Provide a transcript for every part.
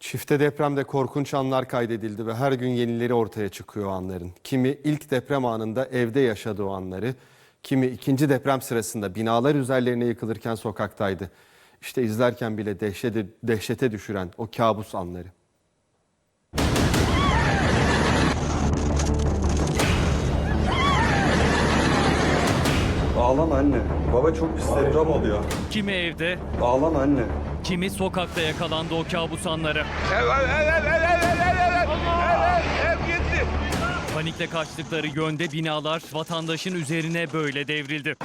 Çifte depremde korkunç anlar kaydedildi ve her gün yenileri ortaya çıkıyor o anların. Kimi ilk deprem anında evde yaşadığı o anları, kimi ikinci deprem sırasında binalar üzerlerine yıkılırken sokaktaydı. İşte izlerken bile dehşete, dehşete düşüren o kabus anları. Ağlama anne. Baba çok pis deprem oluyor. Kimi evde, Ağlama anne. Kimi sokakta yakalandı o kabus anları. Ev, ev, ev, ev, ev, ev, ev, ev, ev, ev, ev, ev gitti. Panikle kaçtıkları yönde binalar vatandaşın üzerine böyle devrildi.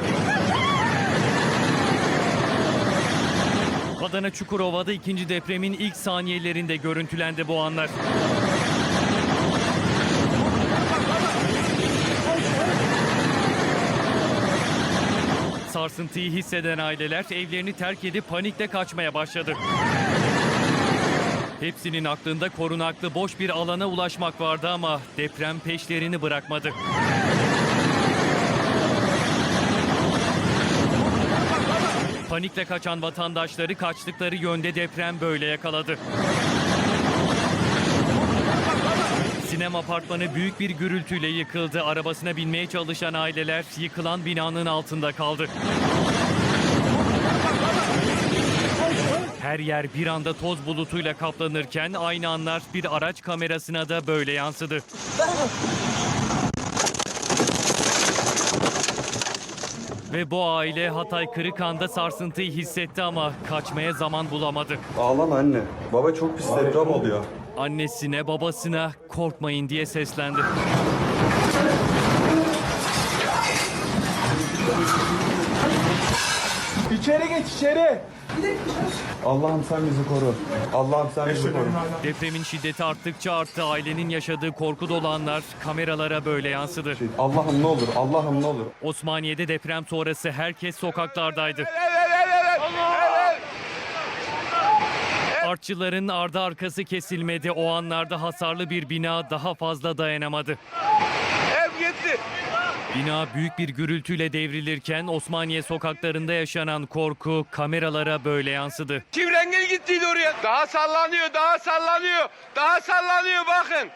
Adana Çukurova'da ikinci depremin ilk saniyelerinde görüntülendi bu anlar. Sarsıntıyı hisseden aileler evlerini terk edip panikle kaçmaya başladı. Hepsinin aklında korunaklı boş bir alana ulaşmak vardı ama deprem peşlerini bırakmadı. Panikle kaçan vatandaşları kaçtıkları yönde deprem böyle yakaladı. Sinem apartmanı büyük bir gürültüyle yıkıldı. Arabasına binmeye çalışan aileler yıkılan binanın altında kaldı. Her yer bir anda toz bulutuyla kaplanırken aynı anlar bir araç kamerasına da böyle yansıdı. Ve bu aile Hatay Kırıkhan'da sarsıntıyı hissetti ama kaçmaya zaman bulamadı. Ağlama anne. Baba çok pis deprem oluyor. Annesine babasına korkmayın diye seslendi. İçeri geç içeri. Allah'ım sen bizi koru. Allah'ım sen bizi koru. Depremin şiddeti arttıkça arttı. Ailenin yaşadığı korku dolu anlar kameralara böyle yansıdı. Allah'ım ne olur. Allah'ım ne olur. Osmaniye'de deprem sonrası herkes sokaklardaydı. Artçıların ardı arkası kesilmedi. O anlarda hasarlı bir bina daha fazla dayanamadı. Ev gitti. Bina büyük bir gürültüyle devrilirken Osmaniye sokaklarında yaşanan korku kameralara böyle yansıdı. Kim rengel gittiydi oraya? Daha sallanıyor, daha sallanıyor, daha sallanıyor bakın.